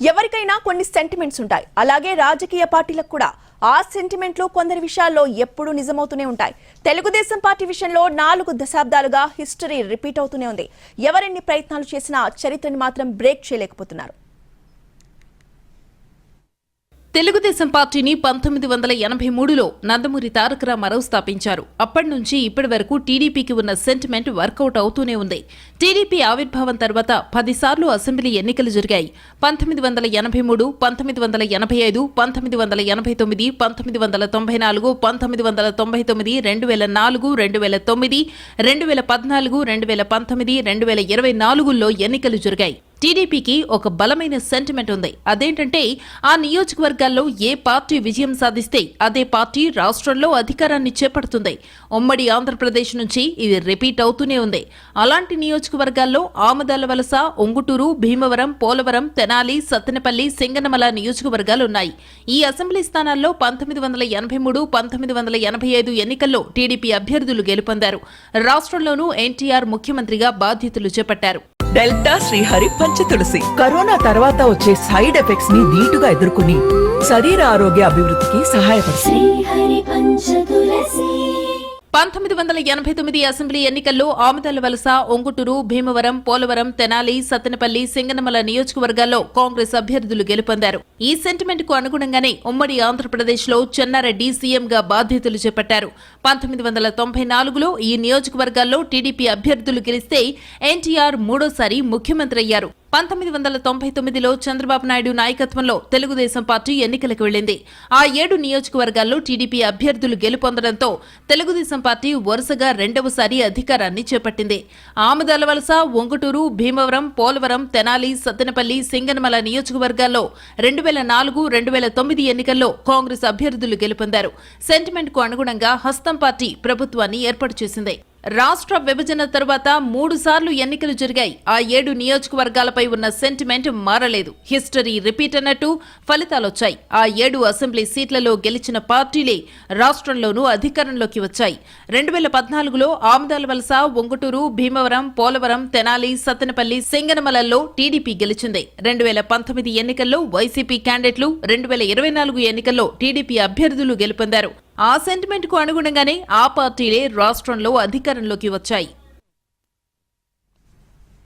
ఎవరికైనా కొన్ని సెంటిమెంట్స్ ఉంటాయి. అలాగే రాజకీయ పార్టీలకు కూడా. ఆ సెంటిమెంట్లు కొందరి విషయాల్లో ఎప్పుడూ నిజమవుతూనే ఉంటాయి. తెలుగుదేశం పార్టీ విషయంలో నాలుగు దశాబ్దాలుగా హిస్టరీ రిపీట్ అవుతూనే ఉంది. ఎవరెన్ని ప్రయత్నాలు చేసినా చరిత్రని మాత్రం బ్రేక్ చేయలేకపోతున్నారు. తెలుగుదేశం పార్టీని పంతొమ్మిది వందల ఎనభై మూడులో నందమూరి తారక రామారావు స్థాపించారు. అప్పటి నుంచి ఇప్పటి వరకు టీడీపీకి ఉన్న సెంటిమెంట్ వర్కౌట్ అవుతూనే ఉంది. టీడీపీ ఆవిర్భావం తర్వాత పదిసార్లు అసెంబ్లీ ఎన్నికలు జరిగాయి. పంతొమ్మిది వందల ఎనభై మూడు పంతొమ్మిది వందల ఎనభై ఐదు పంతొమ్మిది వందల ఎనభై తొమ్మిది పంతొమ్మిది వందల తొంభై నాలుగు పంతొమ్మిది వందల తొంభై తొమ్మిది రెండు వేల నాలుగు రెండు వేల తొమ్మిది రెండు వేల పద్నాలుగు రెండు వేల పంతొమ్మిది రెండు వేల ఇరవై నాలుగులో ఎన్నికలు జరిగాయి. టీడీపీకి ఒక బలమైన సెంటిమెంట్ ఉంది. అదేంటంటే ఆ నియోజకవర్గాల్లో ఏ పార్టీ విజయం సాధిస్తే అదే పార్టీ రాష్ట్రంలో అధికారాన్ని చేపడుతుంది. ఉమ్మడి ఆంధ్రప్రదేశ్ నుంచి ఇది రిపీట్ అవుతూనే ఉంది. అలాంటి నియోజకవర్గాల్లో ఆమదాల వలస ఒంగుటూరు భీమవరం పోలవరం తెనాలి సత్తెనపల్లి సింగనమల నియోజకవర్గాలున్నాయి ఈ అసెంబ్లీ స్థానాల్లో పంతొమ్మిది వందల ఎనభై మూడు పంతొమ్మిది వందల ఎనభై ఐదు ఎన్నికల్లో టీడీపీ అభ్యర్థులు గెలుపొందారు. రాష్ట్రంలోనూ ఎన్టీఆర్ ముఖ్యమంత్రిగా బాధ్యతలు చేపట్టారు. డెల్టా శ్రీహరి పంచ తులసి. కరోనా తర్వాత వచ్చే సైడ్ ఎఫెక్ట్స్ని నీటుగా ఎదుర్కొని శరీర ఆరోగ్య అభివృద్ధికి సహాయపడుతుంది పంతొమ్మిది వందల ఎనభై తొమ్మిది అసెంబ్లీ ఎన్నికల్లో ఆముదాల వలస ఒంగుటూరు భీమవరం పోలవరం తెనాలి సత్తెనపల్లి సింగనమల నియోజకవర్గాల్లో కాంగ్రెస్ అభ్యర్థులు గెలుపొందారు. ఈ సెంటిమెంట్కు అనుగుణంగానే ఉమ్మడి ఆంధ్రప్రదేశ్లో చెన్నారెడ్డి సీఎంగా బాధ్యతలు చేపట్టారు. పంతొమ్మిది వందల తొంభై నాలుగులో ఈ నియోజకవర్గాల్లో టీడీపీ అభ్యర్థులు గెలిస్తే ఎన్టీఆర్ మూడోసారి ముఖ్యమంత్రి అయ్యారు. పంతొమ్మిది వందల తొంభై తొమ్మిదిలో చంద్రబాబు నాయుడు నాయకత్వంలో తెలుగుదేశం పార్టీ ఎన్నికలకు వెళ్ళింది ఆ ఏడు నియోజకవర్గాల్లో టీడీపీ అభ్యర్థులు గెలుపొందడంతో తెలుగుదేశం పార్టీ వరుసగా రెండవసారి అధికారాన్ని చేపట్టింది. ఆమదలవలస ఒంగుటూరు భీమవరం పోలవరం తెనాలి సత్తెనపల్లి సింగనమల నియోజకవర్గాల్లో రెండు వేల నాలుగు రెండు వేల తొమ్మిది ఎన్నికల్లో కాంగ్రెస్ అభ్యర్థులు గెలుపొందారు. సెంటిమెంట్కు అనుగుణంగా హస్తం పార్టీ ప్రభుత్వాన్ని ఏర్పాటు చేసింది. రాష్ట్ర విభజన తర్వాత మూడు సార్లు ఎన్నికలు జరిగాయి. ఆ ఏడు నియోజకవర్గాలపై ఉన్న సెంటిమెంట్ మారలేదు. హిస్టరీ రిపీట్ అన్నట్టు ఫలితాలొచ్చాయి ఆ ఏడు అసెంబ్లీ సీట్లలో గెలిచిన పార్టీలే రాష్ట్రంలోనూ అధికారంలోకి వచ్చాయి. రెండు వేల పద్నాలుగులో ఆమదాల వలస ఒంగుటూరు భీమవరం పోలవరం తెనాలి సత్తెనపల్లి సింగనమలలో టీడీపీ గెలిచింది. రెండు వేల పంతొమ్మిది ఎన్నికల్లో వైసీపీ క్యాండిడేట్లు రెండు వేల ఇరవై నాలుగు ఎన్నికల్లో టీడీపీ అభ్యర్థులు గెలుపొందారు. ఆ సెంటిమెంట్కు అనుగుణంగానే ఆ పార్టీలే రాష్ట్రంలో అధికారంలోకి వచ్చాయి.